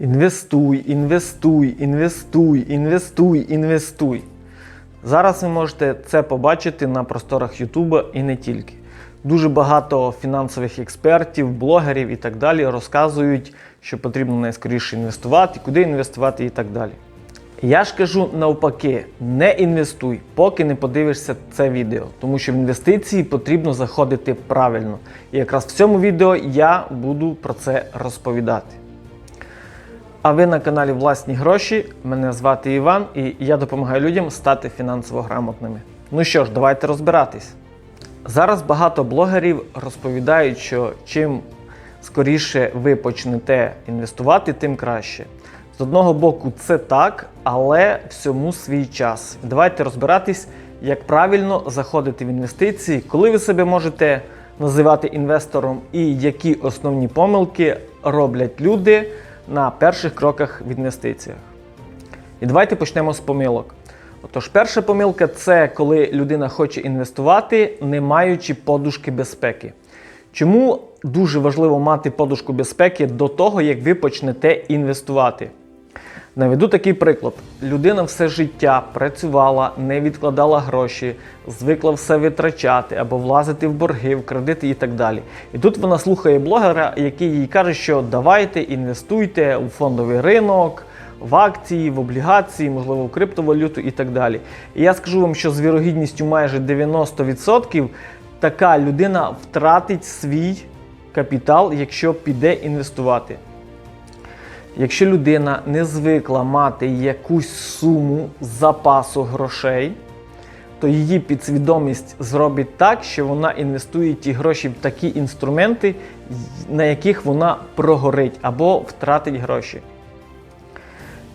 Інвестуй, інвестуй, інвестуй, інвестуй, інвестуй. Зараз ви можете це побачити на просторах Ютуба і не тільки. Дуже багато фінансових експертів, блогерів і так далі розказують, що потрібно найскоріше інвестувати, куди інвестувати і так далі. Я ж кажу навпаки, не інвестуй, поки не подивишся це відео, тому що в інвестиції потрібно заходити правильно. І якраз в цьому відео я буду про це розповідати. А ви на каналі Власні гроші. Мене звати Іван, і я допомагаю людям стати фінансово грамотними. Ну що ж, давайте розбиратись. Зараз багато блогерів розповідають, що чим скоріше ви почнете інвестувати, тим краще. З одного боку, це так, але всьому свій час. Давайте розбиратись, як правильно заходити в інвестиції, коли ви себе можете називати інвестором, і які основні помилки роблять люди на перших кроках в інвестиціях. І давайте почнемо з помилок. Отож, перша помилка це коли людина хоче інвестувати, не маючи подушки безпеки. Чому дуже важливо мати подушку безпеки до того, як ви почнете інвестувати? Наведу такий приклад: людина все життя працювала, не відкладала гроші, звикла все витрачати або влазити в борги, в кредити і так далі. І тут вона слухає блогера, який їй каже, що давайте інвестуйте у фондовий ринок, в акції, в облігації, можливо, в криптовалюту і так далі. І я скажу вам, що з вірогідністю майже 90% така людина втратить свій капітал, якщо піде інвестувати. Якщо людина не звикла мати якусь суму запасу грошей, то її підсвідомість зробить так, що вона інвестує ті гроші в такі інструменти, на яких вона прогорить або втратить гроші.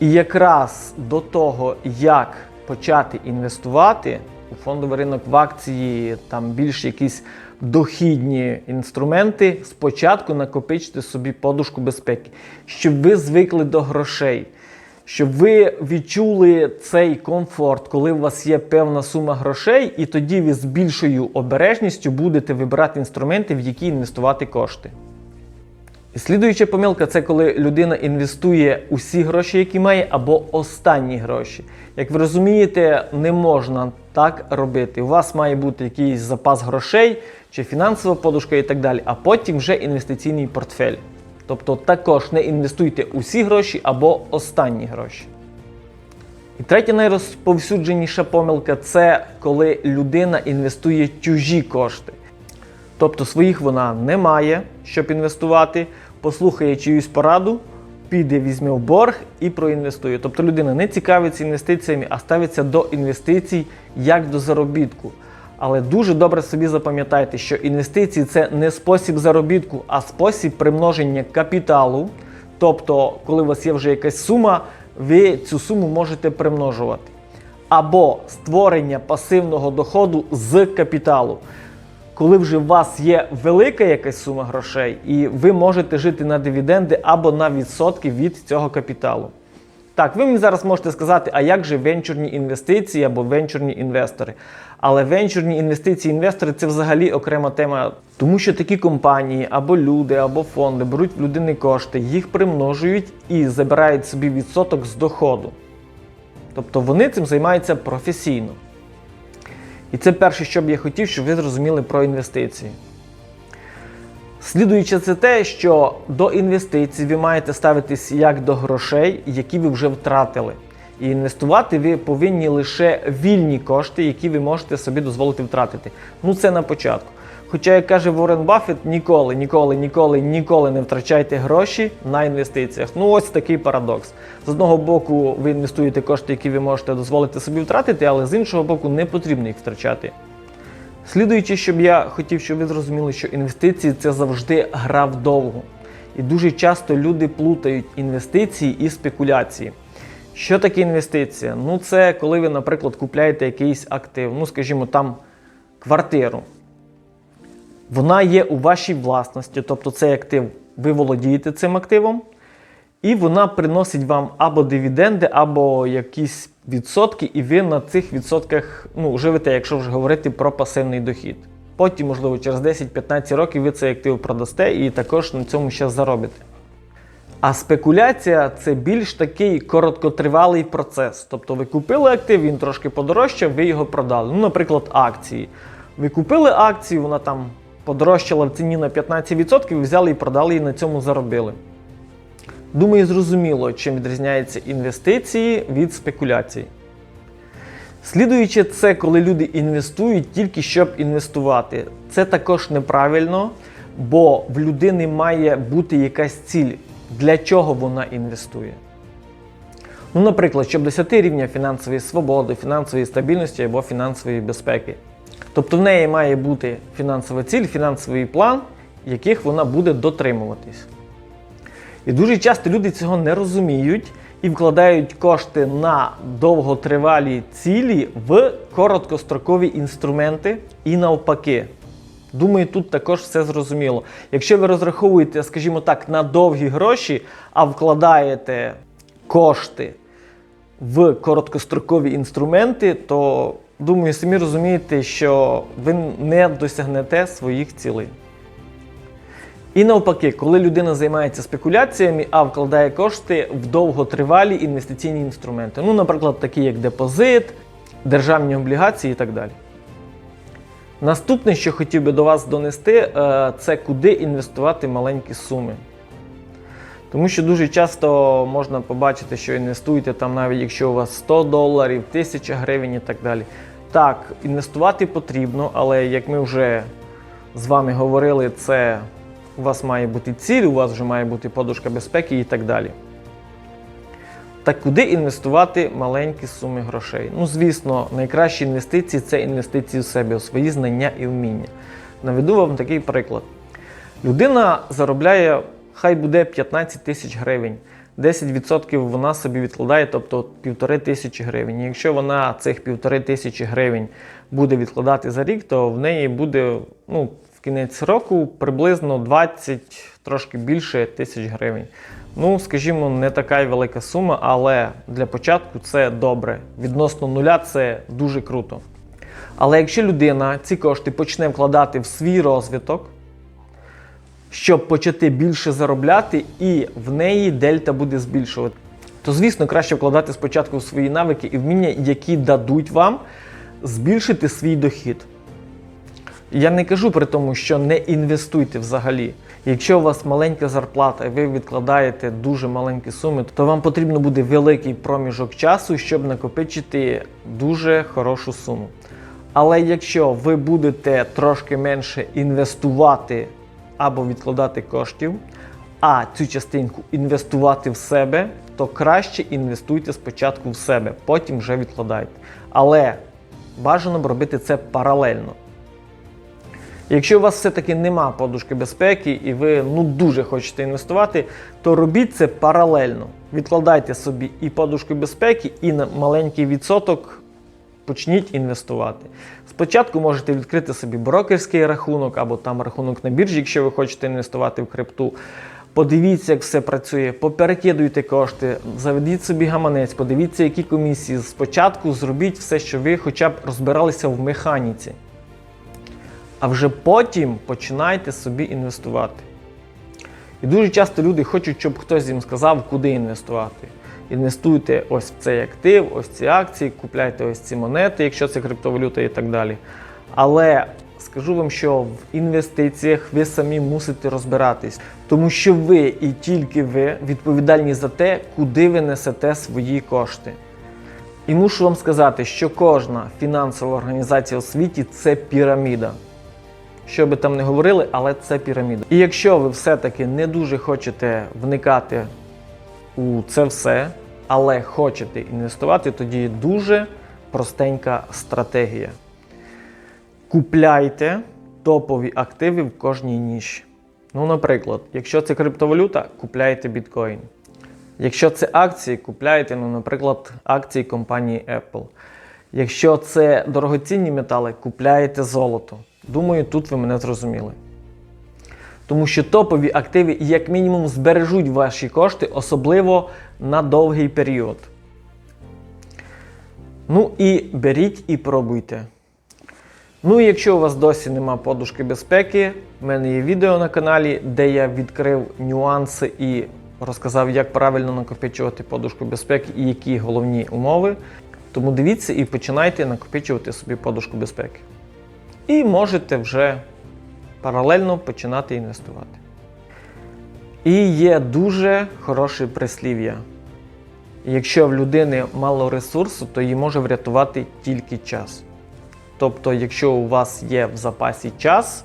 І якраз до того, як почати інвестувати фондовий ринок в акції, там більш якісь дохідні інструменти, спочатку накопичте собі подушку безпеки, щоб ви звикли до грошей, щоб ви відчули цей комфорт, коли у вас є певна сума грошей, і тоді ви з більшою обережністю будете вибирати інструменти, в які інвестувати кошти. Слідуюча помилка це коли людина інвестує усі гроші, які має, або останні гроші. Як ви розумієте, не можна так робити. У вас має бути якийсь запас грошей чи фінансова подушка і так далі, а потім вже інвестиційний портфель. Тобто також не інвестуйте усі гроші або останні гроші. І третя найрозповсюдженіша помилка це коли людина інвестує чужі кошти. Тобто своїх вона не має, щоб інвестувати, послухає чиюсь пораду, піде, візьме в борг і проінвестує. Тобто людина не цікавиться інвестиціями, а ставиться до інвестицій як до заробітку. Але дуже добре собі запам'ятайте, що інвестиції це не спосіб заробітку, а спосіб примноження капіталу. Тобто, коли у вас є вже якась сума, ви цю суму можете примножувати. Або створення пасивного доходу з капіталу коли вже у вас є велика якась сума грошей, і ви можете жити на дивіденди або на відсотки від цього капіталу. Так, ви мені зараз можете сказати, а як же венчурні інвестиції або венчурні інвестори? Але венчурні інвестиції інвестори це взагалі окрема тема, тому що такі компанії або люди, або фонди беруть в людини кошти, їх примножують і забирають собі відсоток з доходу. Тобто вони цим займаються професійно. І це перше, що б я хотів, щоб ви зрозуміли про інвестиції. Слідуючи це те, що до інвестицій ви маєте ставитись як до грошей, які ви вже втратили. І інвестувати ви повинні лише вільні кошти, які ви можете собі дозволити втратити. Ну це на початку. Хоча, як каже Ворен Баффет, ніколи, ніколи, ніколи, ніколи не втрачайте гроші на інвестиціях. Ну ось такий парадокс. З одного боку, ви інвестуєте кошти, які ви можете дозволити собі втратити, але з іншого боку, не потрібно їх втрачати. Слідуючи, щоб я хотів, щоб ви зрозуміли, що інвестиції це завжди гра вдовго. І дуже часто люди плутають інвестиції і спекуляції. Що таке інвестиція? Ну, це коли ви, наприклад, купляєте якийсь актив, ну, скажімо, там квартиру. Вона є у вашій власності, тобто цей актив, ви володієте цим активом, і вона приносить вам або дивіденди, або якісь відсотки, і ви на цих відсотках ну, живете, якщо вже говорити про пасивний дохід. Потім, можливо, через 10-15 років ви цей актив продасте і також на цьому ще заробите. А спекуляція це більш такий короткотривалий процес. Тобто ви купили актив, він трошки подорожчав, ви його продали. Ну, наприклад, акції. Ви купили акцію, вона там подорожчала в ціні на 15%, ви взяли і продали і на цьому заробили. Думаю, зрозуміло, чим відрізняються інвестиції від спекуляцій. Слідуючи, це коли люди інвестують тільки щоб інвестувати. Це також неправильно, бо в людини має бути якась ціль, для чого вона інвестує. Ну, наприклад, щоб досягти рівня фінансової свободи, фінансової стабільності або фінансової безпеки. Тобто в неї має бути фінансова ціль, фінансовий план, яких вона буде дотримуватись. І дуже часто люди цього не розуміють і вкладають кошти на довготривалі цілі в короткострокові інструменти і навпаки. Думаю, тут також все зрозуміло. Якщо ви розраховуєте, скажімо так, на довгі гроші, а вкладаєте кошти в короткострокові інструменти, то думаю, самі розумієте, що ви не досягнете своїх цілей. І навпаки, коли людина займається спекуляціями, а вкладає кошти в довготривалі інвестиційні інструменти. Ну, наприклад, такі як депозит, державні облігації і так далі. Наступне, що хотів би до вас донести, е, це куди інвестувати маленькі суми. Тому що дуже часто можна побачити, що інвестуєте там, навіть якщо у вас 100 доларів, 1000 гривень і так далі. Так, інвестувати потрібно, але як ми вже з вами говорили, це у вас має бути ціль, у вас вже має бути подушка безпеки і так далі. Так куди інвестувати маленькі суми грошей? Ну, звісно, найкращі інвестиції це інвестиції в себе, у свої знання і вміння. Наведу вам такий приклад. Людина заробляє, хай буде 15 тисяч гривень. 10% вона собі відкладає, тобто півтори тисячі гривень. І якщо вона цих півтори тисячі гривень буде відкладати за рік, то в неї буде ну, в кінець року приблизно 20, трошки більше тисяч гривень. Ну, скажімо, не така й велика сума, але для початку це добре. Відносно нуля це дуже круто. Але якщо людина ці кошти почне вкладати в свій розвиток, щоб почати більше заробляти, і в неї дельта буде збільшувати, то звісно краще вкладати спочатку свої навики і вміння, які дадуть вам збільшити свій дохід. Я не кажу при тому, що не інвестуйте взагалі. Якщо у вас маленька зарплата і ви відкладаєте дуже маленькі суми, то вам потрібно буде великий проміжок часу, щоб накопичити дуже хорошу суму. Але якщо ви будете трошки менше інвестувати або відкладати коштів, а цю частинку інвестувати в себе, то краще інвестуйте спочатку в себе, потім вже відкладайте. Але бажано б робити це паралельно. Якщо у вас все-таки нема подушки безпеки і ви ну дуже хочете інвестувати, то робіть це паралельно. Відкладайте собі і подушку безпеки, і маленький відсоток почніть інвестувати. Спочатку можете відкрити собі брокерський рахунок або там рахунок на біржі, якщо ви хочете інвестувати в крипту. Подивіться, як все працює, поперекидуйте кошти, заведіть собі гаманець, подивіться, які комісії. Спочатку зробіть все, що ви хоча б розбиралися в механіці. А вже потім починайте собі інвестувати. І дуже часто люди хочуть, щоб хтось їм сказав, куди інвестувати. Інвестуйте ось в цей актив, ось ці акції, купляйте ось ці монети, якщо це криптовалюта і так далі. Але скажу вам, що в інвестиціях ви самі мусите розбиратись, тому що ви і тільки ви відповідальні за те, куди ви несете свої кошти. І мушу вам сказати, що кожна фінансова організація у світі це піраміда. Що би там не говорили, але це піраміда. І якщо ви все-таки не дуже хочете вникати у це все, але хочете інвестувати, тоді дуже простенька стратегія. Купляйте топові активи в кожній ніші. Ну, наприклад, якщо це криптовалюта, купляйте біткоін. Якщо це акції, купляйте, ну, наприклад, акції компанії Apple. Якщо це дорогоцінні метали, купляєте золото. Думаю, тут ви мене зрозуміли. Тому що топові активи, як мінімум, збережуть ваші кошти, особливо на довгий період. Ну і беріть і пробуйте. Ну і якщо у вас досі нема подушки безпеки, в мене є відео на каналі, де я відкрив нюанси і розказав, як правильно накопичувати подушку безпеки і які головні умови. Тому дивіться і починайте накопичувати собі подушку безпеки. І можете вже паралельно починати інвестувати. І є дуже хороше прислів'я. Якщо в людини мало ресурсу, то її може врятувати тільки час. Тобто, якщо у вас є в запасі час,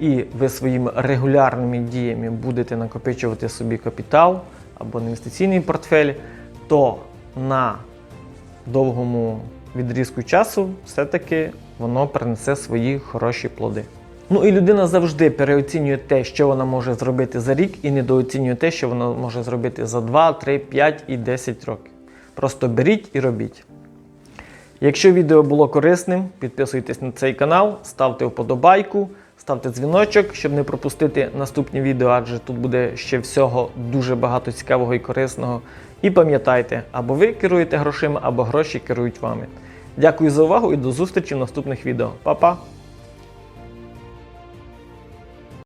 і ви своїми регулярними діями будете накопичувати собі капітал або інвестиційний портфель, то на довгому відрізку часу все-таки воно принесе свої хороші плоди. Ну і людина завжди переоцінює те, що вона може зробити за рік, і недооцінює те, що вона може зробити за 2, 3, 5 і 10 років. Просто беріть і робіть. Якщо відео було корисним, підписуйтесь на цей канал, ставте вподобайку, ставте дзвіночок, щоб не пропустити наступні відео, адже тут буде ще всього дуже багато цікавого і корисного. І пам'ятайте, або ви керуєте грошима, або гроші керують вами. Дякую за увагу і до зустрічі в наступних відео. Па-па!